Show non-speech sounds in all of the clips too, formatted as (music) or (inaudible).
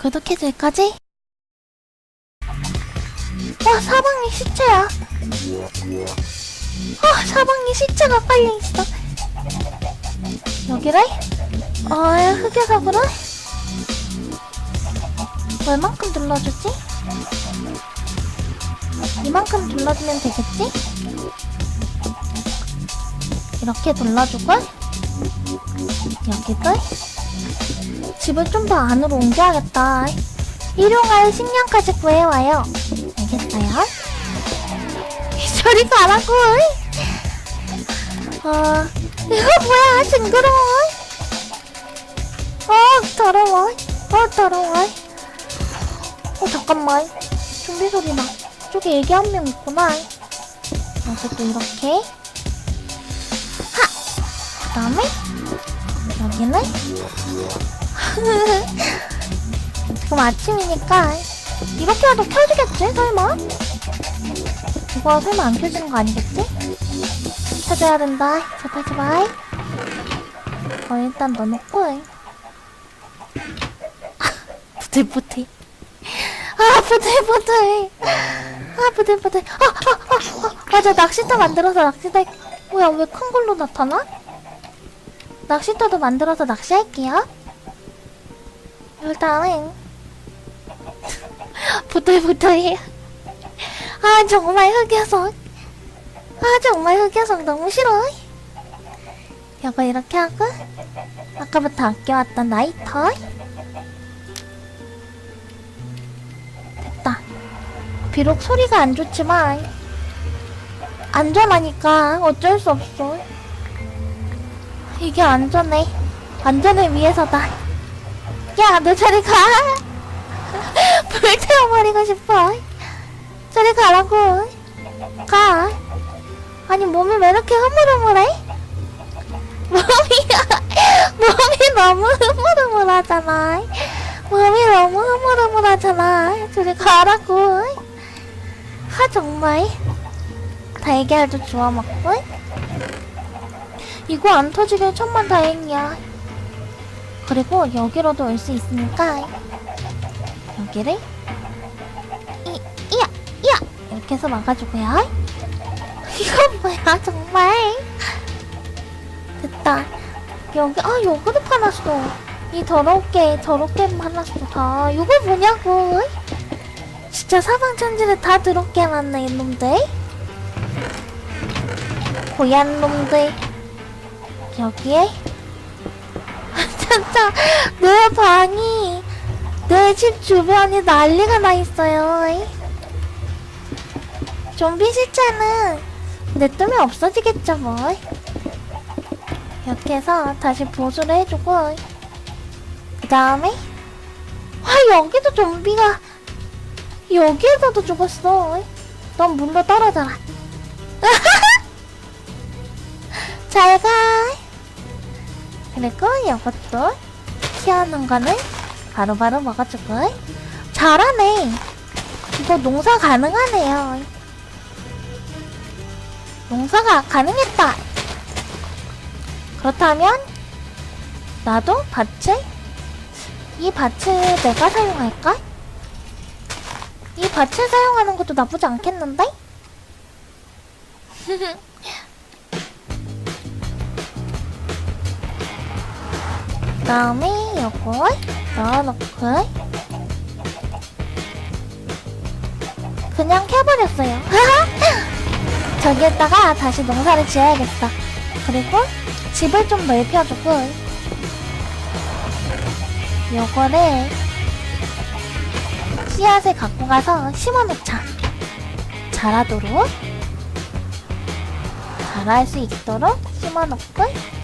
구독해줄까지? 와, 사방에 시체야. 아, 사방에 시체가 깔려있어. 여기래? 어, 흑여석으로? 얼만큼 눌러주지? 이만큼 눌러주면 되겠지? 이렇게 눌러주고 여기도 집을 좀 더 안으로 옮겨야겠다. 일용할 식량까지 구해와요. 알겠어요? 저리 가라고. 어, 이거 뭐야? 징그러워. 어, 더러워. 어, 더러워. 어, 잠깐만. 준비 소리 나. 저기 애기 한 명 있구나. 여기도 이렇게. 하! 그 다음에, 여기는 (laughs) 지금 아침이니까 이렇게라도 켜지겠지? 설마? 이거 설마 안 켜지는 거 아니겠지? 켜줘야 된다. 제발 제발. 어 일단 넣어놓고. (laughs) 부들부들. 아 부들부들. 아 부들부들. 아, 아, 아, 아. 맞아 낚시터 만들어서 낚시대. 뭐야 왜 큰 걸로 나타나? 낚시터도 만들어서 낚시할게요. 일단은 (laughs) 부들부들해요. 아 정말 흑여석. 아 정말 흑여석 너무 싫어. 이거 이렇게 하고 아까부터 아껴왔던 라이터. 됐다. 비록 소리가 안 좋지만 안전하니까 어쩔 수 없어. 이게 안전해. 안전을 위해서다. 야, 너 저리 가. 불 태워버리고 싶어. 저리 가라고. 가. 아니, 몸이 왜 이렇게 흐물흐물해? 몸이, 몸이 너무 흐물흐물하잖아. 몸이 너무 흐물흐물하잖아. 저리 가라고. 하, 정말. 달걀도 주워 먹고. 이거 안 터지길 천만 다행이야. 그리고 여기로도 올 수 있으니까 여기를 이, 이야, 이야 이렇게 해서 막아주고요. (laughs) 이거 뭐야 정말 됐다. 여기 아 여기도 파놨어. 이 더럽게 저렇게 파놨어 다. 이거 뭐냐고. 진짜 사방천지를 다 더럽게 해놨네 이놈들. 고얀 놈들. 여기에 진짜 내 방이 내 집 주변이 난리가 나 있어요. 좀비 시체는 냅두면 없어지겠죠 뭐. 이렇게 해서 다시 보수를 해주고 그 다음에 와 여기도 좀비가 여기에서도 죽었어. 넌 물로 떨어져라. (laughs) 잘 가. 그리고 이것도 키우는 거는 바로바로 먹어주고 잘하네 이거 농사 가능하네요 농사가 가능했다 그렇다면 나도 밭을 이 밭을 내가 사용할까? 이 밭을 사용하는 것도 나쁘지 않겠는데? (laughs) 다음에 요걸 넣어놓고 그냥 켜버렸어요. (laughs) 저기에다가 다시 농사를 지어야겠다. 그리고 집을 좀 넓혀주고 요거를 씨앗을 갖고 가서 심어놓자. 자라도록 자랄 수 있도록 심어놓고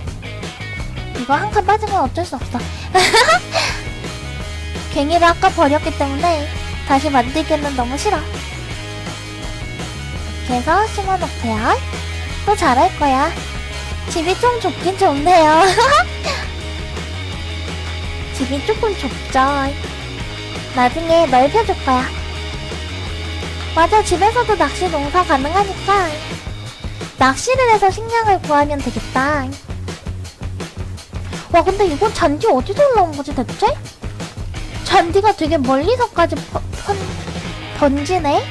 이거 한 칸 빠진 건 어쩔 수 없어. (laughs) 괭이를 아까 버렸기 때문에 다시 만들기는 너무 싫어. 이렇게 해서 심어놓고요. 또 자랄 거야. 집이 좀 좁긴 좁네요. (laughs) 집이 조금 좁죠. 나중에 넓혀줄 거야. 맞아, 집에서도 낚시 농사 가능하니까 낚시를 해서 식량을 구하면 되겠다. 와 근데 이건 잔디 어디서 올라온 거지 대체? 잔 잔디가 되게 멀리서까지 번, 번, 번지네?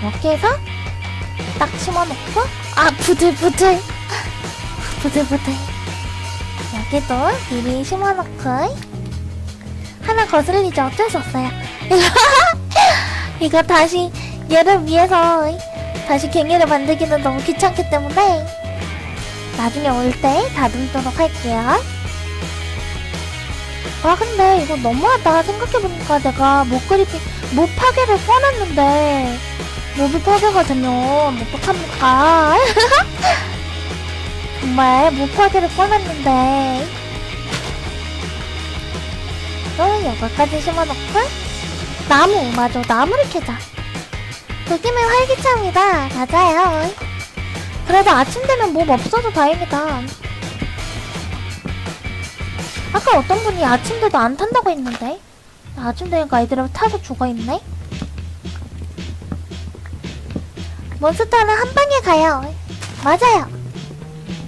이렇게 해서 딱 심어놓고 아 부들부들 부들부들 (laughs) 여기도 미리 심어놓고 하나 거슬리죠 어쩔 수 없어요 (laughs) 이거 다시 얘를 위해서 다시 갱이를 만들기는 너무 귀찮기 때문에 나중에 올 때 다듬도록 할게요. 아 근데 이거 너무하다. 생각해보니까 내가 목 파괴를 꺼냈는데 목이 파괴가 되면 어떡합니까? (laughs) 정말 목 파괴를 꺼냈는데. 또 여기까지 심어놓고 나무 맞아. 나무를 캐자. 도끼면 활기차입니다. 맞아요 그래도 아침 되면 몸 없어도 다행이다. 아까 어떤 분이 아침 돼도 안 탄다고 했는데? 아침 되니까 애들이 타서 죽어있네? 몬스터는 한 방에 가요. 맞아요.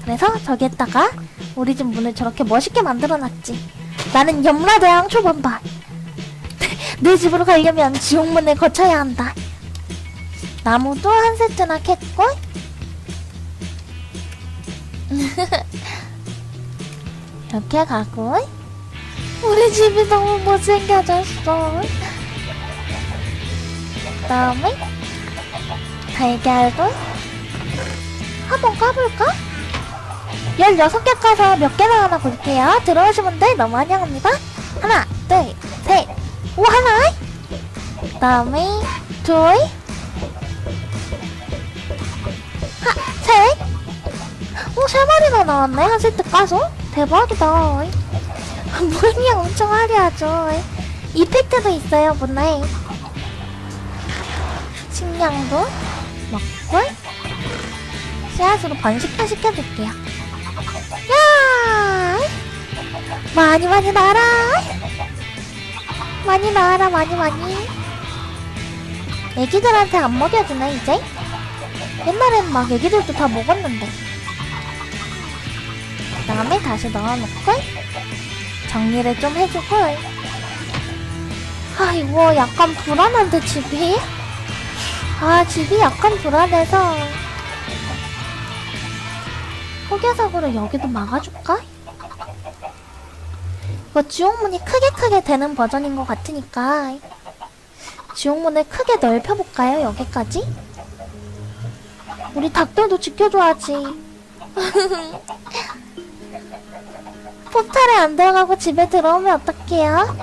그래서 저기에다가 우리 집 문을 저렇게 멋있게 만들어놨지. 나는 염라대왕 초반반. (laughs) 내 집으로 가려면 지옥문을 거쳐야 한다. 나무도 한 세트나 캤고 (laughs) 이렇게 가고. 우리 집이 너무 못생겨졌어. 그다음에 달걀도 한번 까볼까? 16개 까서 몇 개나 하나 볼게요. 들어오신 분들 너무 환영합니다. 하나 둘셋오 하나. 그다음에 둘 오, 세 마리나 나왔네. 한 세트 까서. 대박이다. 문이 (laughs) 엄청 화려하죠. 이펙트도 있어요, 문에. 식량도 먹고, 씨앗으로 번식도 시켜줄게요. 야! 많이 많이 나라! 많이 나와라, 많이 많이. 애기들한테 안 먹여주네, 이제? 옛날엔 막 애기들도 다 먹었는데. 그 다음에 다시 넣어놓고 정리를 좀 해주고 아 이거 약간 불안한데 집이? 아 집이 약간 불안해서 포개석으로 여기도 막아줄까? 이거 지옥문이 크게 크게 되는 버전인 것 같으니까 지옥문을 크게 넓혀볼까요 여기까지? 우리 닭들도 지켜줘야지 (laughs) 포탈에 안 들어가고 집에 들어오면 어떡해요?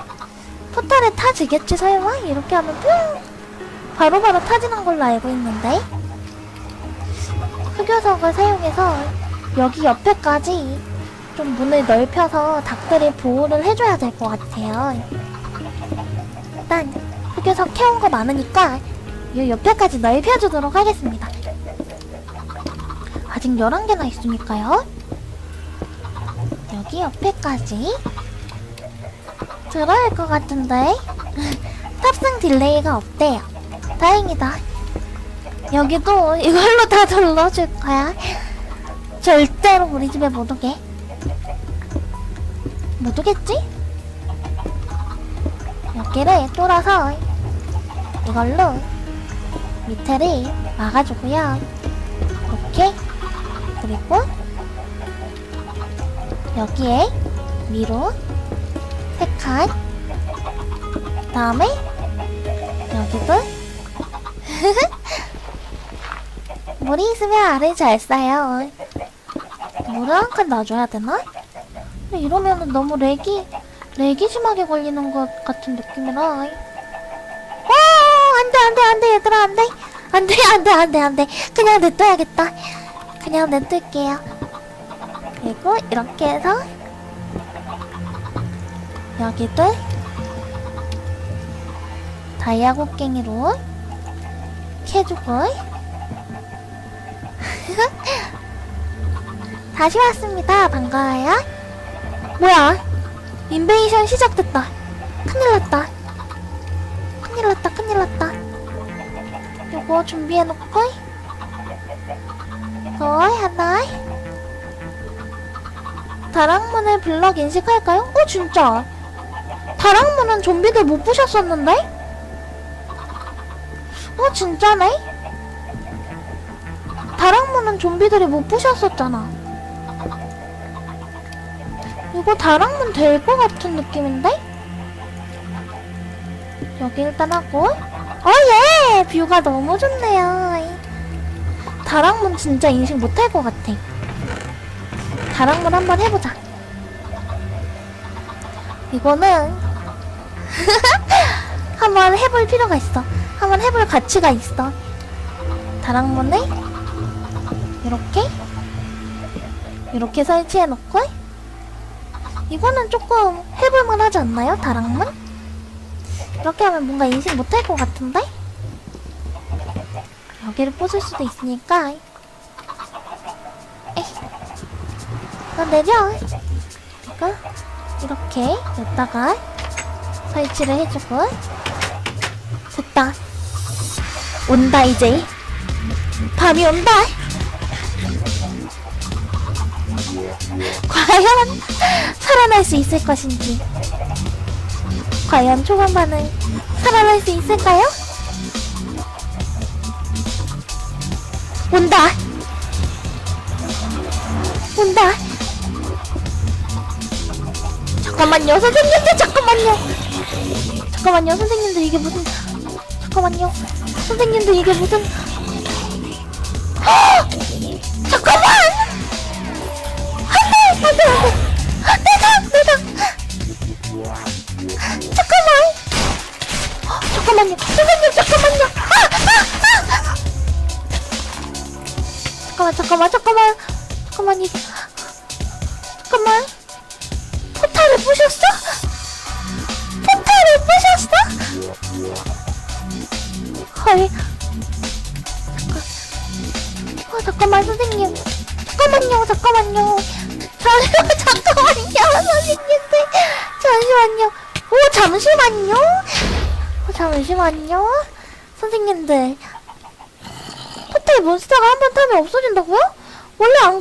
포탈에 타지겠지 설마? 이렇게 하면 뿅! 바로 바로 타지는 걸로 알고 있는데 흑요석을 사용해서 여기 옆에까지 좀 문을 넓혀서 닭들이 보호를 해줘야 될 것 같아요 일단 흑요석 캐온 거 많으니까 이 옆에까지 넓혀주도록 하겠습니다 아직 11개나 있으니까요 여기 옆에까지. 들어올 것 같은데. (laughs) 탑승 딜레이가 없대요. 다행이다. 여기도 이걸로 다 둘러줄 거야. 절대로 우리 집에 못 오게. 못 오겠지? 여기를 뚫어서 이걸로 밑에를 막아주고요. 이렇게 그리고 여기에 위로 세칸 다음에 여기도. (laughs) 물이 있으면 알을 잘 싸요. 물을 한 칸 놔줘야 되나? 근데 이러면은 너무 렉이 렉이 심하게 걸리는 것 같은 느낌이라. 와 안돼 안돼 안돼 얘들아 안돼. 안돼 안돼 안돼 안돼. 그냥 냅둬야겠다. 그냥 냅둘게요 그리고 이렇게 해서 여기도 다이아 곡괭이로 캐주고. (laughs) 다시 왔습니다. 반가워요. 뭐야? 인베이션 시작됐다. 큰일 났다. 큰일 났다 큰일 났다. 요거 준비해놓고. 거 하나 다락문을 블럭 인식할까요? 어 진짜 다락문은 좀비들 못 부셨었는데? 어 진짜네? 다락문은 좀비들이 못 부셨었잖아 이거 다락문 될 것 같은 느낌인데? 여기 일단 하고 어예! 뷰가 너무 좋네요 다락문 진짜 인식 못할 것 같아 다락문 한번 해보자. 이거는 (laughs) 한번 해볼 필요가 있어. 한번 해볼 가치가 있어. 다락문을 이렇게 이렇게 설치해 놓고 이거는 조금 해볼만 하지 않나요? 다락문? 이렇게 하면 뭔가 인식 못할 것 같은데? 여기를 뽑을 수도 있으니까 이거 내려. 이거 이렇게 여기다가 설치를 해주고 됐다. 온다 이제. 밤이 온다. 과연 살아날 수 있을 것인지. 과연 초반반은 살아날 수 있을까요? 온다. 온다. 잠깐만요, 선생님들, 잠깐만요. 잠깐만요, 선생님들, 이게 무슨. 잠깐만요. 선생님들, 이게 무슨. 헉! 잠깐만! 안 돼, 안 돼, 안 돼. 내가, 내가. 잠깐만. 헉, 잠깐만요. 선생님, 잠깐만요. 아, 아, 아! 잠깐만, 잠깐만, 잠깐만. 잠깐만, 이.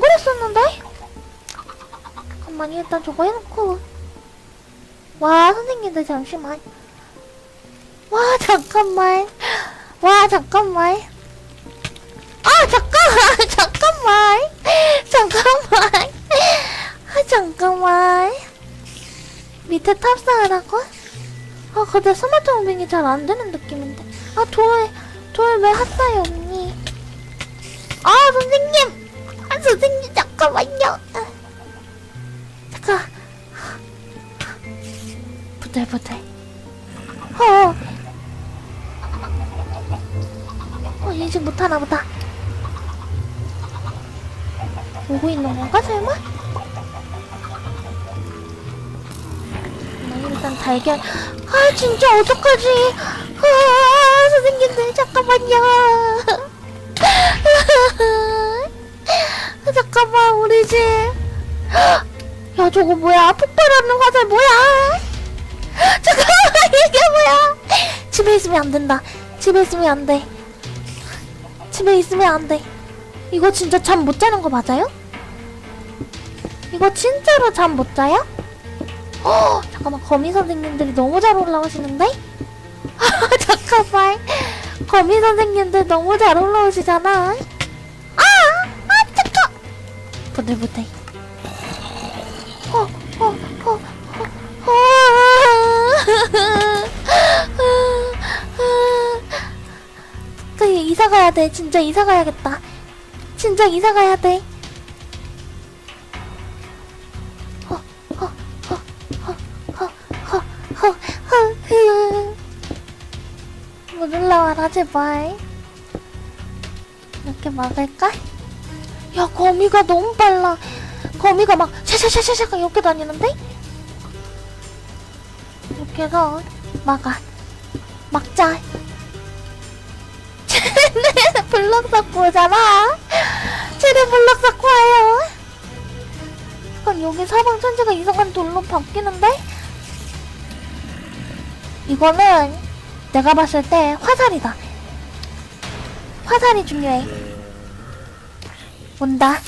그랬었는데? 잠깐만 일단 저거 해놓고. 와 선생님들 잠시만. 와 잠깐만. 와 잠깐만. 아 잠깐만 (laughs) 잠깐만. 잠깐만. 아 잠깐만. 밑에 탑승하라고? 아 근데 스마트 무빙이 잘 안 되는 느낌인데. 아돌돌왜 핫사이 없니? 아 선생님! 아 선생님 잠깐만요. 아. 잠깐. 부들부들 어. 어, 인식 못하나 보다. 오고 있는 건가 설마? 나 일단 달걀. 아 진짜 어떡하지? 아 선생님들 잠깐만요 잠깐만 우리 집야 저거 뭐야 폭발하는 화살 뭐야 잠깐만 이게 뭐야 집에 있으면 안 된다 집에 있으면 안 돼 집에 있으면 안 돼 이거 진짜 잠 못 자는 거 맞아요? 이거 진짜로 잠 못 자요? 어 잠깐만 거미 선생님들이 너무 잘 올라오시는데? 아 (laughs) 잠깐만 거미 선생님들 너무 잘 올라오시잖아 아! 보들보들. 어, 그 어, 어, 어, 어. 저 이사 가야 돼. 진짜 이사 가야겠다. 진짜 이사 가야 돼. 못 올라와라 제발 이렇게 막을까? 야 거미가 너무 빨라. 거미가 막 샤샤샤샤샤 이렇게 다니는데? 이렇게 해서 막아 막자 블럭 쌓고 오잖아 쟤네 블럭 쌓고 와요 그럼 여기 사방 천지가 이상한 돌로 바뀌는데? 이거는 내가 봤을 때 화살이다 화살이 중요해 온다.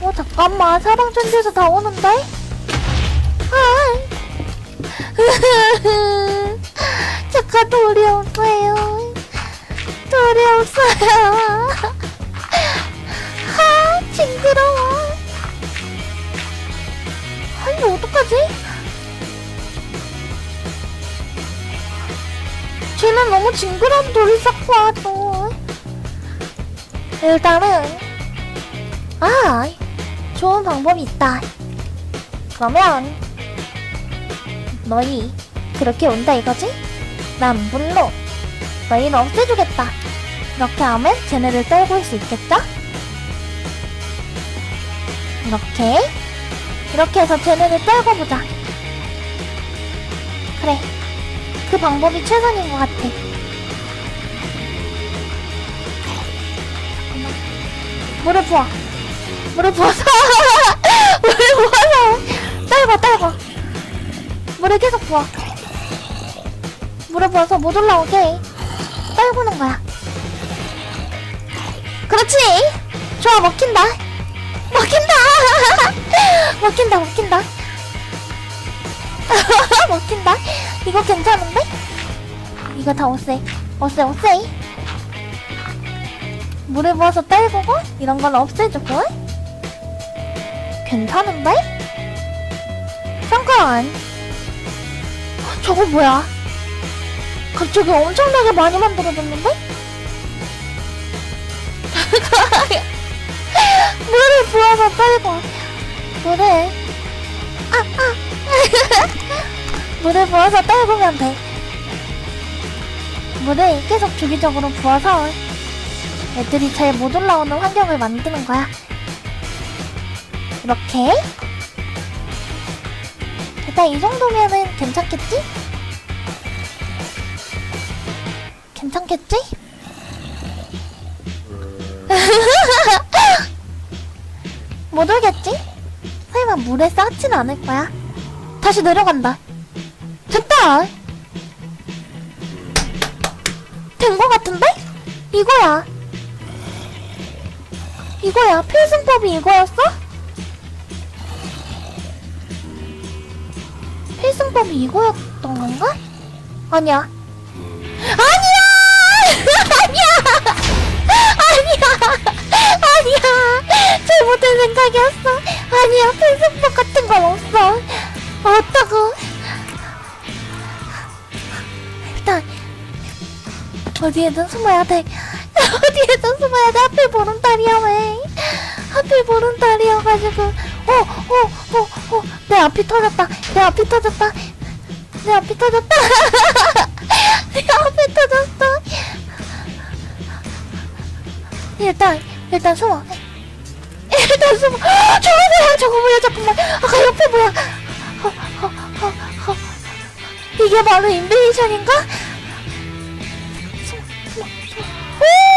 어 잠깐만. 사방천지에서 다 오는데? 아 (laughs) 잠깐 돌이 없어요. 돌이 없어요. (laughs) 아 징그러워. 아니 어떡하지? 쟤는 너무 징그러운 돌을 쌓고 와도 일단은 아 좋은 방법이 있다 그러면 너희 그렇게 온다 이거지? 난 물로 너희를 없애주겠다 이렇게 하면 쟤네를 떨굴 수 있겠죠? 이렇게 이렇게 해서 쟤네를 떨궈보자 그래 그 방법이 최선인 것 같아 물을 부어 물을 부어서 물을 부어서 떨궈 떨궈 물을 계속 부어. 물을 부어서 못 올라오게 떨구는 거야. 그렇지? 좋아 먹힌다. 먹힌다. (laughs) 먹힌다 먹힌다. (laughs) 먹힌다. 이거 괜찮은데? 이거 다 오세 오세 오세 물에 부어서 떨구고 이런 건 없애주고 괜찮은데? 잠깐 저거 뭐야? 갑자기 엄청나게 많이 만들어졌는데? (laughs) 물을 부어서 떨고. 물을 아, 아. (laughs) 물을 부어서 떨구면 돼. 물을 계속 주기적으로 부어서 애들이 잘 못 올라오는 환경을 만드는 거야 이렇게 일단 이 정도면은 괜찮겠지? 괜찮겠지? (laughs) 못 오겠지? 설마 물에 쌓진 않을 거야. 다시 내려간다. 됐다! 된 거 같은데? 이거야. 이거야. 필승법이 이거였어? 필승법이 이거였던 건가? 아니야. 아니야! (laughs) 아니야! 아니야! 아니야! 잘못된 생각이었어. 아니야, 필승법 같은 건 없어. 없다고. 일단, 어디에든 숨어야 돼. 어디에든 숨어야 돼. 하필 보름달이야, 왜. 하필 보름달이어가지고. 어, 어, 어, 어. 내 앞이 터졌다. 내 앞이 터졌다. 내 앞이 터졌다. (laughs) 내 앞이 터졌어. 일단, 일단 숨어. 일단 숨어. 저거 뭐야, 저거 뭐야, 잠깐만. 아까 옆에 뭐야. 어. 이게 바로 인베이션인가? 숨어, 숨어, 숨어.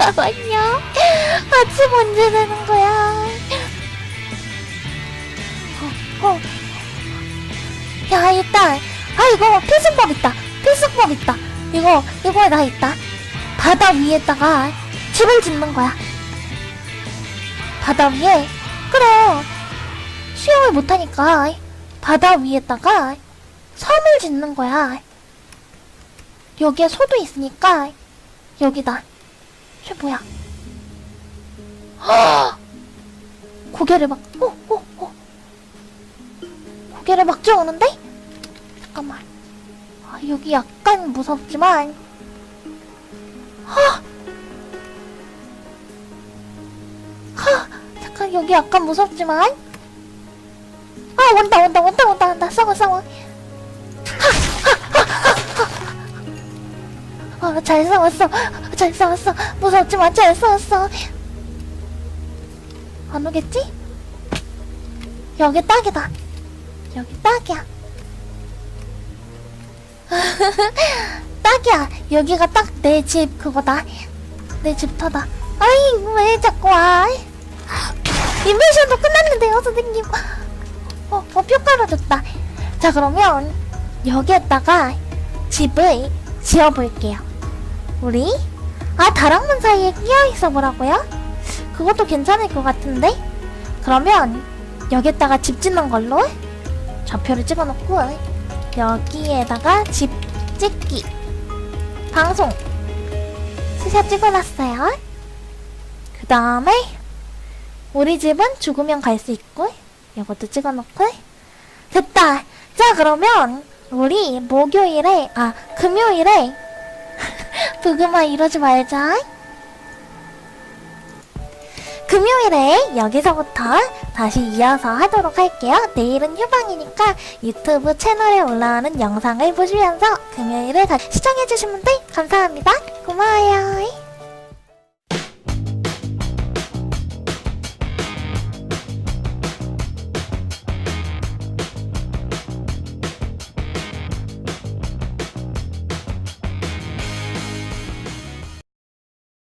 오! 잠깐만요. 아침 언제 되는 거야? 어, 어. 야, 일단. 아, 이거 필승법 있다. 필승법 있다. 이거, 이거에 나 있다. 바다 위에다가 집을 짓는 거야. 바다 위에, 그래. 수영을 못하니까 바다 위에다가 섬을 짓는 거야. 여기에 소도 있으니까 여기다. 저 뭐야? 헉! 고개를 막, 어, 어, 어. 고개를 막 쥐어오는데? 잠깐만. 아, 여기 약간 무섭지만. 하! 하! 잠깐, 여기 약간 무섭지만. 아, 온다, 온다, 온다, 온다, 온다. 싸워, 싸워. 아, 잘 싸웠어. 잘 싸웠어. 무섭지만 잘 싸웠어. 안 오겠지? 여기 딱이다. 여기 딱이야. (laughs) 딱이야. 여기가 딱 내 집 그거다. 내 집터다. 아이, 왜 자꾸 와? 인베이션도 끝났는데요, 선생님. 어, 어, 뼈 깔아줬다. 자, 그러면 여기에다가 집을 지어볼게요. 우리 아 다락문 사이에 끼어 있어 보라고요? 그것도 괜찮을 것 같은데? 그러면 여기다가 집 짓는 걸로 좌표를 찍어놓고 여기에다가 집 찍기 방송 스샷 찍어놨어요. 그 다음에 우리 집은 죽으면 갈 수 있고 이것도 찍어놓고 됐다. 자 그러면 우리 목요일에 아 금요일에 부금아 이러지 말자. 금요일에 여기서부터 다시 이어서 하도록 할게요. 내일은 휴방이니까 유튜브 채널에 올라오는 영상을 보시면서 금요일에 다시 시청해주시면 돼. 감사합니다. 고마워요.